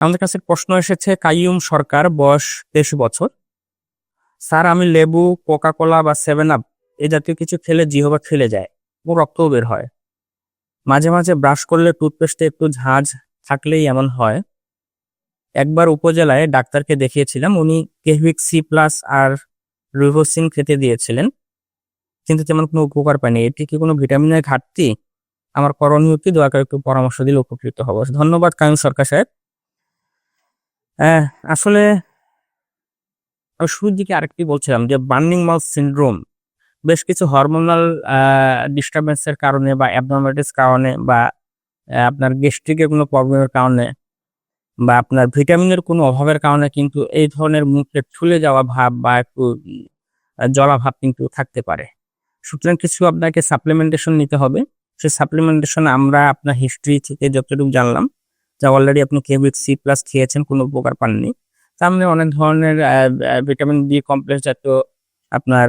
আমাদের কাছে প্রশ্ন এসেছে, কাইয়ুম সরকার, বয়স তেইশ বছর। স্যার, আমি লেবু কোকা কোলা বা সেভেন আপ এ জাতীয় কিছু খেলে জিহবা খেলে যায় ও রক্তও বের হয়। মাঝে মাঝে ব্রাশ করলে টুথপেস্টে একটু ঝাঁঝ থাকলেই এমন হয়। একবার উপজেলায় ডাক্তারকে দেখিয়েছিলাম, উনি কেহভিক সি প্লাস আর রুভোসিন খেতে দিয়েছিলেন। কিন্তু তেমন কোনো উপকার পায়নি এটি কি কোনো ভিটামিনের ঘাটতি? আমার করণীয় কি? দয়া করে একটু পরামর্শ দিলে উপকৃত হব। ধন্যবাদ কায়ুম সরকার সাহেব। আসলে শুরুর দিকে আরেকটি বলছিলাম যে বার্নিং মাউথ সিন্ড্রোম বেশ কিছু হরমোনাল ডিস্টারবেন্সের কারণে বা অ্যাবনর্মালিটিস কারণে বা আপনার গ্যাস্ট্রিকের কোনো প্রবলেমের কারণে বা আপনার ভিটামিনের কোনো অভাবের কারণে কিন্তু এই ধরনের মুখে ফুলে যাওয়া ভাব বা একটু জলা ভাব কিন্তু থাকতে পারে। সুতরাং কিছু আপনাকে সাপ্লিমেন্টেশন নিতে হবে। সেই সাপ্লিমেন্টেশন আমরা আপনার হিস্ট্রি থেকে যতটুকু জানলাম যা অলরেডি আপনি কেবিক সি প্লাস খেয়েছেন, কোনো উপকার পাননি। তার মানে অনেক ধরনের ভিটামিন বি কমপ্লেক্স জাতীয় আপনার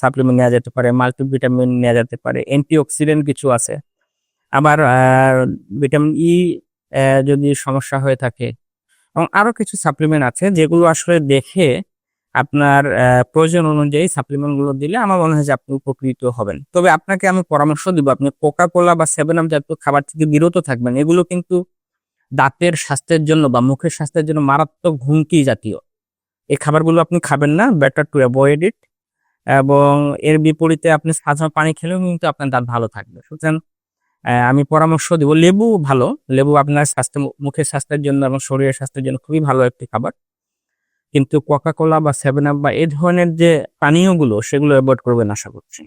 সাপ্লিমেন্ট নেওয়া যেতে পারে মাল্টিভিটামিন নেওয়া যেতে পারে অ্যান্টিঅক্সিডেন্ট কিছু আছে। আবার ভিটামিন ই যদি সমস্যা হয়ে থাকে, এবং আরও কিছু সাপ্লিমেন্ট আছে, যেগুলো আসলে দেখে আপনার প্রয়োজন অনুযায়ী সাপ্লিমেন্টগুলো দিলে আমার মনে হয় যে আপনি উপকৃত হবেন। তবে আপনাকে আমি পরামর্শ দিব, আপনি কোকা কোলা বা সেভেন আপ জাতীয় খাবার থেকে বিরত থাকবেন, এগুলো কিন্তু দাঁতের স্বাস্থ্যের জন্য বা মুখের স্বাস্থ্যের জন্য মারাত্মক হুমকি জাতীয়। এই খাবারগুলো আপনি খাবেন না বেটার টু অ্যাভয়েড ইট এবং এর বিপরীতে আপনি সাধারণ পানি খেলেও কিন্তু আপনার দাঁত ভালো থাকবে। সুতরাং আমি পরামর্শ দিব লেবু ভালো। লেবু আপনার স্বাস্থ্য, মুখের স্বাস্থ্যের জন্য এবং শরীরের স্বাস্থ্যের জন্য খুবই ভালো একটি খাবার। কিন্তু কোকা কোলা বা সেভেন আপ বা এই ধরনের যে পানীয়গুলো, সেগুলো অ্যাভয়েড করবেন আশা করছি।